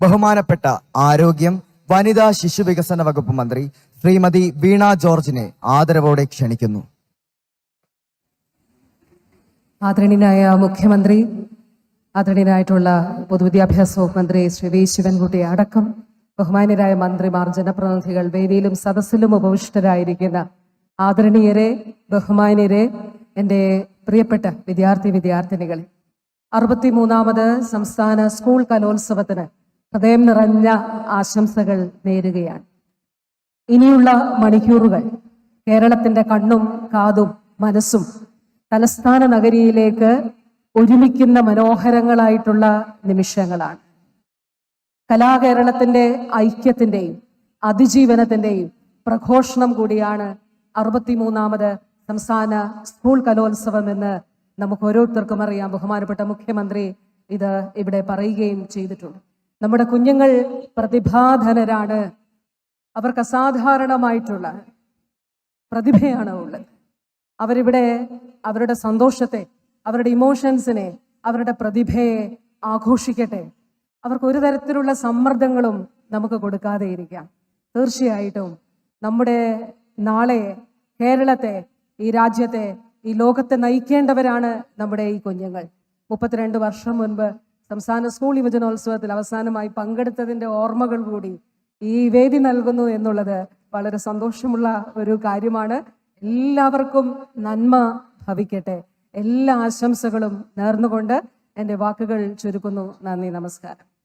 ബഹുമാനപ്പെട്ട ആരോഗ്യം വനിതാ ശിശു വികസന വകുപ്പ് മന്ത്രി ശ്രീമതി വീണ ജോർജിനെ ആദരവോടെ ക്ഷണിക്കുന്നു. ആദരണീയനായ മുഖ്യമന്ത്രി ആദരണീയനായിട്ടുള്ള പൊതുവിദ്യാഭ്യാസ വകുപ്പ് മന്ത്രി ശ്രീ വി ശിവൻകുട്ടി അടക്കം ബഹുമാനരായ മന്ത്രിമാർ ജനപ്രതിനിധികൾ വേദിയിലും സദസ്സിലും ഉപവിഷ്ടരായിരിക്കുന്ന ആദരണീയരെ ബഹുമാനരെ എന്റെ പ്രിയപ്പെട്ട വിദ്യാർത്ഥി വിദ്യാർത്ഥിനികളെ. അറുപത്തിമൂന്നാമത് സംസ്ഥാന സ്കൂൾ കലോത്സവത്തിന് ഹൃദയം നിറഞ്ഞ ആശംസകൾ നേരുകയാണ്. ഇനിയുള്ള മണിക്കൂറുകൾ കേരളത്തിന്റെ കണ്ണും കാതും മനസ്സും തലസ്ഥാന നഗരിയിലേക്ക് ഒരുമിക്കുന്ന മനോഹരങ്ങളായിട്ടുള്ള നിമിഷങ്ങളാണ്. കലാകേരളത്തിന്റെ ഐക്യത്തിന്റെയും അതിജീവനത്തിന്റെയും പ്രഘോഷണം കൂടിയാണ് അറുപത്തിമൂന്നാമത് സംസ്ഥാന സ്കൂൾ കലോത്സവം എന്ന് നമുക്ക് ഓരോരുത്തർക്കും അറിയാം. ബഹുമാനപ്പെട്ട മുഖ്യമന്ത്രി ഇത് ഇവിടെ പറയുകയും ചെയ്തിട്ടുണ്ട്. നമ്മുടെ കുഞ്ഞുങ്ങൾ പ്രതിഭാധനരാണ്. അവർക്ക് അസാധാരണമായിട്ടുള്ള പ്രതിഭയാണ് ഉള്ളത്. അവരിവിടെ അവരുടെ സന്തോഷത്തെ അവരുടെ ഇമോഷൻസിനെ അവരുടെ പ്രതിഭയെ ആഘോഷിക്കട്ടെ. അവർക്ക് ഒരു തരത്തിലുള്ള സമ്മർദ്ദങ്ങളും നമുക്ക് കൊടുക്കാതെ ഇരിക്കാം. തീർച്ചയായിട്ടും നമ്മുടെ നാളെ കേരളത്തെ ഈ രാജ്യത്തെ ഈ ലോകത്തെ നയിക്കേണ്ടവരാണ് നമ്മുടെ ഈ കുഞ്ഞുങ്ങൾ. മുപ്പത്തിരണ്ട് വർഷം മുൻപ് സംസ്ഥാന സ്കൂൾ യുവജനോത്സവത്തിൽ അവസാനമായി പങ്കെടുത്തതിന്റെ ഓർമ്മകൾ കൂടി ഈ വേദി നൽകുന്നു എന്നുള്ളത് വളരെ സന്തോഷമുള്ള ഒരു കാര്യമാണ്. എല്ലാവർക്കും നന്മ ഭവിക്കട്ടെ. എല്ലാ ആശംസകളും നേർന്നുകൊണ്ട് എന്റെ വാക്കുകൾ ചുരുക്കുന്നു. നന്ദി നമസ്കാരം.